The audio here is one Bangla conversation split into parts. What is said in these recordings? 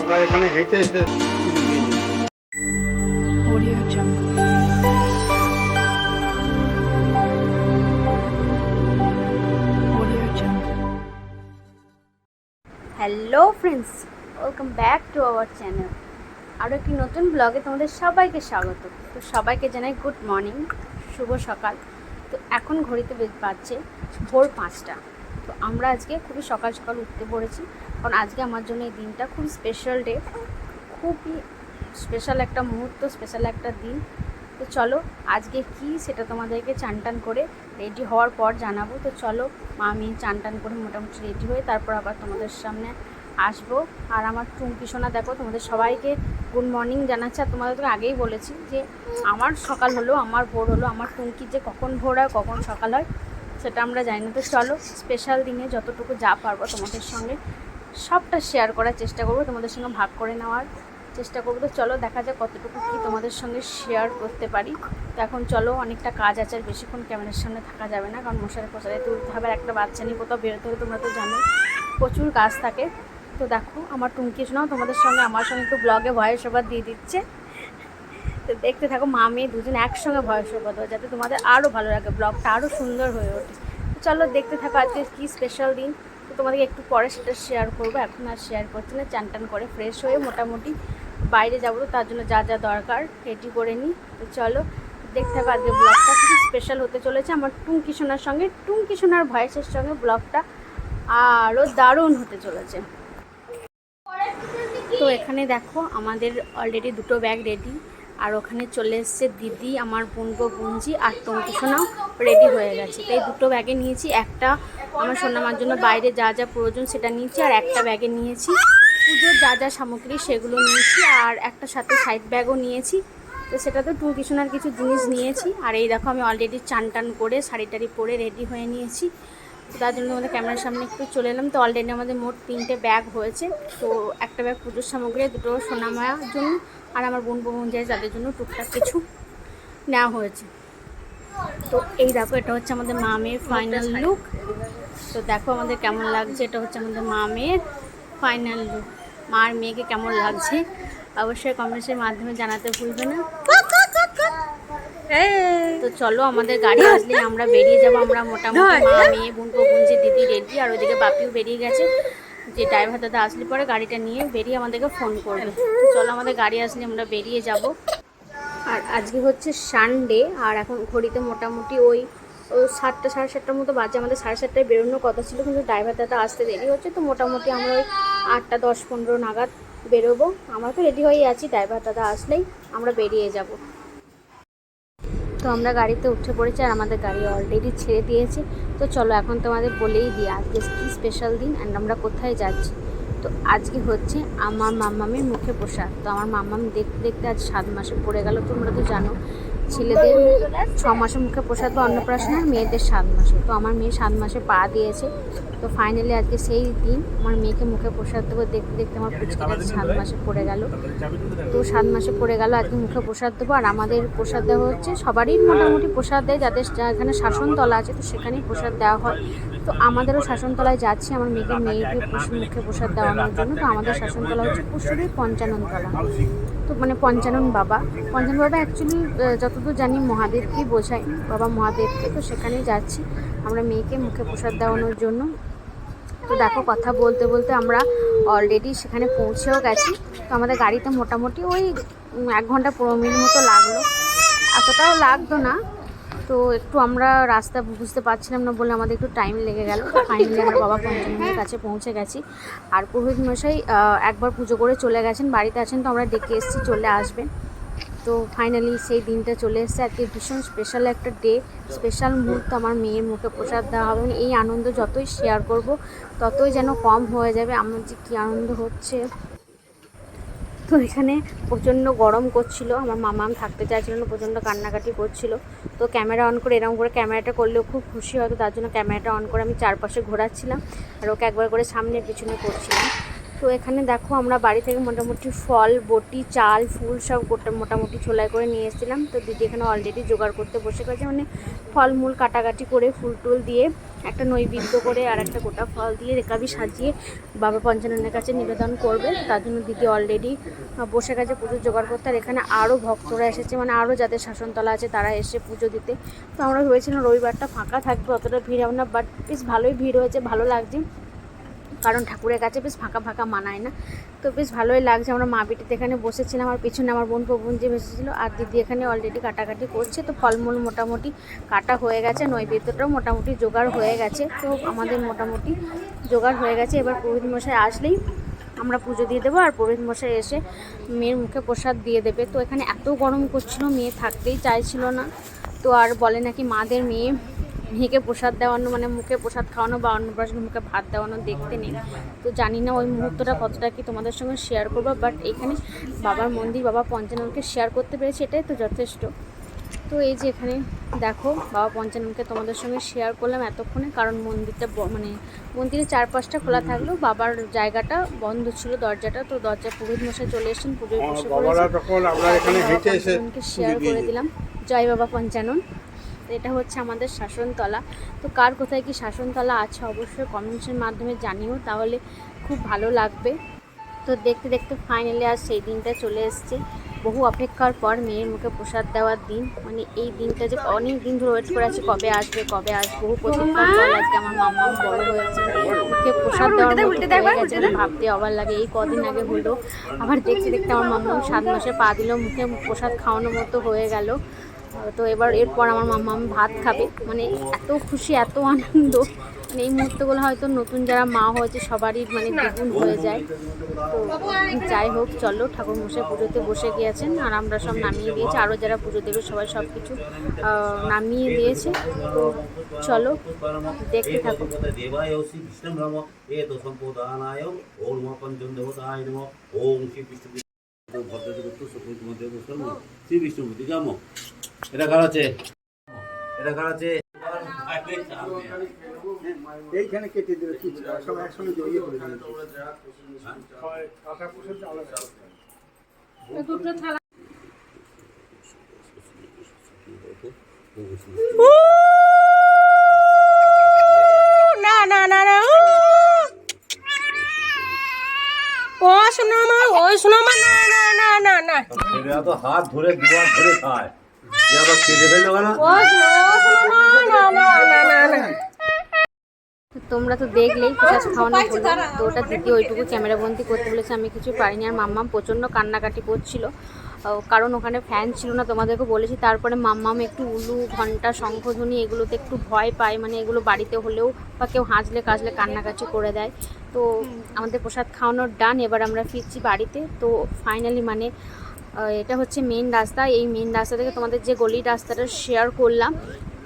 আমরা এখানে হেঁটে. Hello friends welcome back to our channel আরও একটি নতুন ব্লগে তোমাদের সবাইকে স্বাগত। তো সবাইকে জানাই গুড মর্নিং শুভ সকাল। তো এখন ঘড়িতে বাজছে ভোর পাঁচটা। তো আমরা আজকে খুবই সকাল সকাল উঠতে পড়েছি। কারণ আজকে আমার জন্য এই দিনটা খুব স্পেশাল ডে খুবই স্পেশাল একটা মুহূর্ত স্পেশাল একটা দিন। তো চলো, আজকে কি সেটা তোমাদেরকে চান টান করে রেডি হওয়ার পর জানাব। তো চলো, মা আমি চান টান করে মোটামুটি রেডি হয়ে তারপর আবার তোমাদের সামনে আসব। আর আমার টুঙ্কি সোনা, দেখো, তোমাদের সবাইকে গুড মর্নিং জানাচ্ছি। আর তোমাদের তো আগেই বলেছি যে, আমার সকাল হলো, আমার ভোর হলো, আমার টুঙ্কির যে কখন ভোর হয়, কখন সকাল হয় সেটা আমরা জানি না। তো চলো স্পেশাল দিনে যতটুকু যা পারব তোমাদের সঙ্গে সবটা শেয়ার করার চেষ্টা করব, তোমাদের সঙ্গে ভাগ করে নেওয়ার চেষ্টা করব। তো চলো, দেখা যাক কতটুকু কী তোমাদের সঙ্গে শেয়ার করতে পারি। তো এখন চলো, অনেকটা কাজ আছে আর বেশিক্ষণ ক্যামেরার সামনে থাকা যাবে না, কারণ মশারি ফশারি তুলতে হবে একটা বাচ্চা নিয়ে কোথাও বেরোতে হবে তোমরা তো জানো প্রচুর কাজ থাকে। তো দেখো, আমার টুঙ্কি শোনাও, তোমাদের সঙ্গে আমার সঙ্গে একটু ব্লগে ভয়েস ওভার দিয়ে দিচ্ছে। তো দেখতে থাকো, মা, মেয়ে দুজন একসঙ্গে ভয়েস দেবো যাতে তোমাদের আরও ভালো লাগে ব্লগটা আরও সুন্দর হয়ে ওঠে। তো চলো দেখতে থাকো আজকে কী স্পেশাল দিন। তো তোমাদেরকে একটু পরে সেটা শেয়ার করব, এখন আর শেয়ার করছি না চান টান করে ফ্রেশ হয়ে মোটামুটি বাইরে যাব, তার জন্য যা যা দরকার রেডি করে নিই। তো চলো দেখতে থাকো আজকে ব্লগটা খুবই স্পেশাল হতে চলেছে। আমার টুঙ্কি সোনার সঙ্গে, টুঙ্কি সোনার ভয়েসের সঙ্গে ব্লগটা আরও দারুণ হতে চলেছে। তো এখানে দেখো, আমাদের অলরেডি দুটো ব্যাগ রেডি আর ওখানে চলে এসছে দিদি, আমার বোনগো গুঞ্জি আর টঙ্কি সোনাও রেডি হয়ে গেছে। তাই দুটো ব্যাগে নিয়েছি, একটা আমার সোনামার জন্য বাইরে যা যা প্রয়োজন সেটা নিয়েছি আর একটা ব্যাগে নিয়েছি। পুজোর যা যা সামগ্রী সেগুলো নিয়েছি আর একটা সাথে সাইড ব্যাগও নিয়েছি। তো সেটা তো টুঙ্কি সোনার কিছু জিনিস নিয়েছি। আর এই দেখো আমি অলরেডি চান টান করে শাড়ি টাড়ি পরে রেডি হয়ে নিয়েছি। তার জন্য আমাদের ক্যামেরার সামনে একটু চলে এলাম। তো অলরেডি আমাদের মোট তিনটে ব্যাগ হয়েছে। তো একটা ব্যাগ পুজোর সামগ্রী, দুটো সোনামায়ার জন্য আর আমার বোন বোন যায় তাদের জন্য টুকটাক কিছু নেওয়া হয়েছে। তো এই দেখো, এটা হচ্ছে আমাদের মা মেয়ের ফাইনাল লুক তো দেখো আমাদের কেমন লাগছে, এটা হচ্ছে আমাদের মা মেয়ের ফাইনাল লুক মার মেয়েকে কেমন লাগছে, অবশ্যই কমেন্টসের মাধ্যমে জানাতে ভুলবে না। তো চলো আমাদের গাড়ি আসলে আমরা বেরিয়ে যাব। আমরা মোটামুটি মা মেয়ে বোনকো গুঞ্জি দিদি রেডি আর ওইদিকে বাপিও বেরিয়ে গেছে। যে ড্রাইভার দাদা আসলে পরে গাড়িটা নিয়ে বেরিয়ে আমাদেরকে ফোন করবে। চলো আমাদের গাড়ি আসলে আমরা বেরিয়ে যাব। আর আজকে হচ্ছে সানডে আর এখন ঘড়িতে মোটামুটি ওই সাতটা সাড়ে সাতটার মতো বাজে। আমাদের সাড়ে সাতটায় বেরোনোর কথা ছিল কিন্তু ড্রাইভার দাদা আসতে দেরি হচ্ছে তো মোটামুটি আমরা ওই আটটা দশ পনেরো নাগাদ বেরোবো। আমরা তো রেডি হয়েই আছি ড্রাইভার দাদা আসলেই আমরা বেরিয়ে যাব। তো আমরা গাড়িতে উঠে পড়েছি আর আমাদের গাড়ি অলরেডি ছেড়ে দিয়েছে। তো চলো এখন তোমাদের বলেই দিই আজকে কী স্পেশাল দিন অ্যান্ড আমরা কোথায় যাচ্ছি। তো আজকে হচ্ছে আমার মাম্মামের মুখে পোশাক তো আমার মাম্মাম দেখতে দেখতে আজ সাত মাসে পড়ে গেল, তোমরা তো জানো। ছেলেদের ছ মাসের মুখে প্রসাদ বা অন্নপ্রাশন আর মেয়েদের সাত মাসে তো আমার মেয়ে সাত মাসে পা দিয়েছে। তো ফাইনালি আজকে সেই দিন আমার মেয়েকে মুখে প্রসাদ দেবো। দেখতে দেখতে আমার পুচকিটা সাত মাসে পড়ে গেল। তো সাত মাসে পড়ে গেল আজকে মুখে প্রসাদ দেবো। আর আমাদের প্রসাদ দেওয়া হচ্ছে সবারই মোটামুটি প্রসাদ দেয়। যাদের এখানে শাসনতলা আছে তো সেখানেই প্রসাদ দেওয়া হয়। তো আমাদেরও শাসনতলায় যাচ্ছি। আমার মেয়েকে মেয়েকে মুখে প্রসাদ দেওয়ানোর জন্য। তো আমাদের শাসনতলা হচ্ছে পুষুরের পঞ্চাননতলা তো মানে পঞ্চানন বাবা। পঞ্চানন বাবা অ্যাকচুয়ালি যতদূর জানি মহাদেবকেই বোঝায়। বাবা মহাদেবকে, তো সেখানেই যাচ্ছি। আমরা মেয়েকে মুখে প্রসাদ দেওয়ানোর জন্য। তো দেখো কথা বলতে বলতে আমরা অলরেডি সেখানে পৌঁছেও গেছি। তো আমাদের গাড়িতে মোটামুটি ওই এক ঘণ্টা পনেরো মিনিট মতো লাগল। এতটাও লাগতো না। তো একটু আমরা রাস্তা বুঝতে পারছিলাম না বলে আমাদের একটু টাইম লেগে গেল। ফাইনালি আমরা বাবা পঞ্চমীর কাছে পৌঁছে গেছি। আর পুরোহিত মশাই একবার পুজো করে চলে গেছেন, বাড়িতে আছেন তো আমরা ডেকে এসেছি, চলে আসবেন। তো ফাইনালি সেই দিনটা চলে এসেছে। আজকে ভীষণ স্পেশাল একটা ডে স্পেশাল মুহূর্ত আমার মেয়ের মুখে প্রসাদ দেওয়া হবে এই আনন্দ যতই শেয়ার করব, ততই যেন কম হয়ে যাবে। আমার যে কী আনন্দ হচ্ছে। তো এখানে প্রচণ্ড গরম করছিল। আমার মামাম থাকতে চাইছিল না, প্রচণ্ড কান্নাকাটি করছিল। তো ক্যামেরা অন করে, এরকম করে ক্যামেরাটা করলেও খুব খুশি হতো। তার জন্য ক্যামেরাটা অন করে আমি চারপাশে ঘোরাচ্ছিলাম। আর ওকে একবার করে সামনে পিছনে করছিলাম। তো এখানে দেখো আমরা বাড়ি থেকে মোটামুটি ফল, বটি, চাল, ফুল সব গোটা মোটামুটি ছোলাই করে নিয়ে এসেছিলাম। তো দিদি এখানে অলরেডি জোগাড় করতে বসে গেছে। মানে ফলমূল কাটাকাটি করে ফুল টুল দিয়ে একটা নৈবেদ্য করে আর একটা গোটা ফল দিয়ে রেকাবি সাজিয়ে বাবা পঞ্চাননের কাছে নিবেদন করবে। তার জন্য দিদি অলরেডি বসে গেছে পুজোর জোগাড় করতে। আর এখানে আরও ভক্তরা এসেছে। মানে আরও যাদের শাসনতলা আছে তারা এসে পুজো দিতে। তো আমরা ভেবেছিলাম রবিবারটা ফাঁকা থাকবে, অতটা ভিড় হবে না বাট বেশ ভালোই ভিড় হয়েছে, ভালো লাগছে। কারণ ঠাকুরের কাছে বেশ ফাঁকা ফাঁকা মানায় না। তো বেশ ভালোই লাগছে। আমরা মা বিটিতে এখানে বসেছিলাম আর পিছনে আমার বোন প্রবুন যে বসেছিলো আর দিদি এখানে অলরেডি কাটাকাটি করছে। তো ফলমূল মোটামুটি কাটা হয়ে গেছে, নৈবেদ্যটাও মোটামুটি জোগাড় হয়ে গেছে। তো আমাদের মোটামুটি জোগাড় হয়ে গেছে। এবার পুরোহিত মশাই আসলেই আমরা পুজো দিয়ে দেবো আর পুরোহিত মশাই এসে মেয়ের মুখে প্রসাদ দিয়ে দেবে। তো এখানে এত গরম করছিল, মেয়ে থাকতেই চাইছিল না। তো আর বলে নাকি মাদের মেয়ে মেয়েকে প্রসাদ দেওয়ানো মানে মুখে প্রসাদ খাওয়ানো বা অন্নপ্রাশন মুখে ভাত দেওয়ানো দেখতে নেই। তো জানি না ওই মুহূর্তটা কতটা কি তোমাদের সঙ্গে শেয়ার করব বাট এখানে বাবার মন্দির, বাবা পঞ্চানকে শেয়ার করতে পেরেছি, এটাই তো যথেষ্ট। তো এই যে এখানে দেখো বাবা পঞ্চাননকে তোমাদের সঙ্গে শেয়ার করলাম এতক্ষণে কারণ মন্দিরটা মানে মন্দিরের চারপাশটা খোলা থাকলেও বাবার জায়গাটা বন্ধ ছিল দরজাটা তো দরজা পুরোহিত মশাই চলে এসেছেন পুজোয় বসে শেয়ার করে দিলাম। জয় বাবা পঞ্চানন। তো এটা হচ্ছে আমাদের শাসনতলা। তো কার কোথায় কি শাসনতলা আছে অবশ্যই কমেন্টসের মাধ্যমে জানিও তাহলে খুব ভালো লাগবে। তো দেখতে দেখতে ফাইনালি আর সেই দিনটা চলে এসছে। বহু অপেক্ষার পর মেয়ের মুখে প্রসাদ দেওয়ার দিন। মানে এই দিনটা যে অনেক দিন ধরে ওয়েট করে আছে কবে আসবে কবে আসবে বহু প্রতীক্ষার পর আজকে আমার মাম্মা বড় হয়েছে। মুখে প্রসাদ দেওয়ার মতো গেছে ভাবতে অবাক লাগে এই কদিন আগে হলো। আবার দেখতে দেখতে আমার মাম্মা সাত মাসে পা দিল মুখে প্রসাদ খাওয়ানোর মতো হয়ে গেল। তো এবার এরপর আমার মাম্মা ভাত খাবে। মানে এত খুশি এত আনন্দ। মানে এই মুহূর্তগুলো হয়তো নতুন যারা মা হয়েছে, সবারই মানে দ্বিগুণ হয়ে যায়। তো যাই হোক, চলো, ঠাকুর মশাই পুজোতে বসে গিয়েছেন আর আমরা সব নামিয়ে দিয়েছি। আরও যারা পুজো দেবে, সবাই সব কিছু নামিয়ে দিয়েছে। তো চলো, দেখতে থাকো। এটা কার আছে? এটা কার আছে? এইখানে কেটে দেবে কিছু সব একসঙ্গে জড়িয়ে পড়ে যাবে না না না না ও শোনো মা ও শোনো মা না না না না না। এরা তো হাত ধরে দুয়ার ধরে খায়। আবার কেটে ফেলল ও শোনো না না না না না না তো তোমরা তো দেখলেই প্রসাদ খাওয়ানো হলো। তো ওটা দিদি ওইটুকু ক্যামেরা বন্দি করতে বলেছে, আমি কিছু পারিনি। আর মাম্মাম প্রচণ্ড কান্নাকাটি করছিল। কারণ ওখানে ফ্যান ছিল না, তোমাদেরকে বলেছি। তারপরে মাম্মাম একটু উলু, ঘণ্টা শঙ্খধ্বনি এগুলোতে একটু ভয় পায়। মানে এগুলো বাড়িতে হলেও বা কেউ হাঁচলে কাজলে কান্নাকাটি করে দেয়। তো আমাদের প্রসাদ খাওয়ানোর ডান এবার আমরা ফিরছি বাড়িতে। তো ফাইনালি মানে এটা হচ্ছে মেন রাস্তা। এই মেন রাস্তা থেকে তোমাদের যে গলির রাস্তাটা শেয়ার করলাম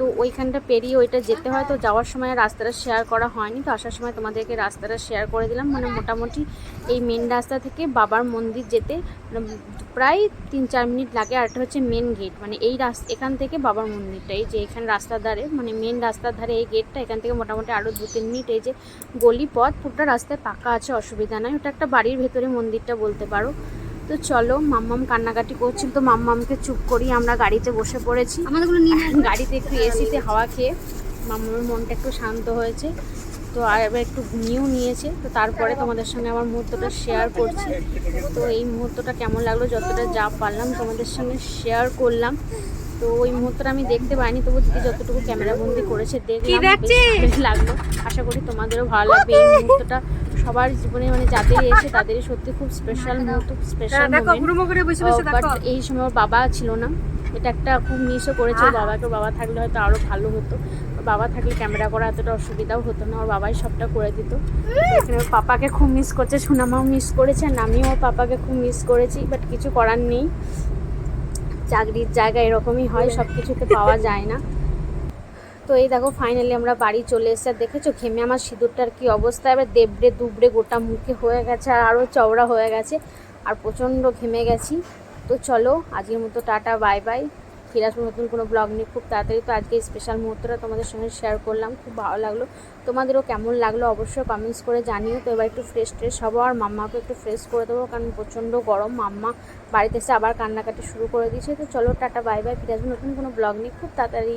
তো ওইখানটা পেরিয়ে ওইটা যেতে হয়। তো যাওয়ার সময় রাস্তাটা শেয়ার করা হয়নি। তো আসার সময় তোমাদেরকে রাস্তাটা শেয়ার করে দিলাম। মানে মোটামুটি এই মেন রাস্তা থেকে বাবার মন্দির যেতে মানে প্রায় তিন চার মিনিট লাগে। আর একটা হচ্ছে মেন গেট মানে এই রাস্তা এখান থেকে বাবার মন্দিরটা এই যে এখানে রাস্তার ধারে মানে মেন রাস্তার ধারে এই গেটটা এখান থেকে মোটামুটি আরও দু তিন মিনিট এই যে গলি পথ পুরোটা রাস্তায় পাকা আছে অসুবিধা নাই। ওটা একটা বাড়ির ভেতরে মন্দিরটা বলতে পারো। তো চলো মাম্মাম কান্নাকাটি করছিল তো মাম্মামকে চুপ করি আমরা গাড়িতে বসে পড়েছি। আমাদেরগুলো নিয়ে গাড়িতে একটু এসিতে হাওয়া খেয়ে মাম্মামের মনটা একটু শান্ত হয়েছে। তো আর এবার একটু ঘুমিয়েও নিয়েছে। তো তারপরে তোমাদের সঙ্গে আমার মুহূর্তটা শেয়ার করছি। তো এই মুহূর্তটা কেমন লাগল যতটা যা পারলাম তোমাদের সঙ্গে শেয়ার করলাম। তো ওই মুহূর্তটা আমি দেখতে পাইনি তবু দিদি যতটুকু ক্যামেরা বন্দি করেছে দেখলাম বেশ লাগল। আশা করি তোমাদেরও ভালো লাগবে। এই মুহূর্তটা সবার জীবনে মানে যাদেরই এসে তাদেরই সত্যি খুব স্পেশাল মুহূর্ত স্পেশাল বাট এই সময় ওর বাবা ছিল না। এটা একটা খুব মিসও করেছে ওর বাবাকে বাবা থাকলে হয়তো আরও ভালো হতো। বাবা থাকলে ক্যামেরা করা এতটা অসুবিধাও হতো না ওর বাবাই সবটা করে দিত। এখানে ওর পাপাকে খুব মিস করছে সুনামাও মিস করেছে আর আমিও ওর পাপাকে খুব মিস করেছি বাট কিছু করার নেই। চাকরির জায়গা এরকমই হয় সব কিছুতে পাওয়া যায় না। তো এই দেখো ফাইনালি আমরা বাড়ি চলে এসে আর দেখেছ ঘেমে আমার সিঁদুরটার কি অবস্থা? এবার দেবড়ে দুবড়ে গোটা মুখে হয়ে গেছে আর আরও চওড়া হয়ে গেছে। আর প্রচণ্ড ঘেমে গেছি। তো চলো আজকের মতো টাটা বাই বাই। ফিরে আসব নতুন কোনো ব্লগ নিয়ে। খুব তাড়াতাড়ি তো আজকে স্পেশাল মুহূর্তটা তোমাদের সঙ্গে শেয়ার করলাম। খুব ভালো লাগল। তোমাদেরও কেমন লাগল অবশ্যই কমেন্টস করে জানিও। তো এবার একটু ফ্রেশ ট্রেশ হব আর মাম্মাকে একটু ফ্রেশ করে দেবো কারণ প্রচণ্ড গরম। মাম্মা বাড়িতে এসে আবার কান্নাকাটি শুরু করে দিয়েছে। তো চলো টাটা বাই বাই ফিরে আসব নতুন কোনো ব্লগ নিয়ে। খুব তাড়াতাড়ি।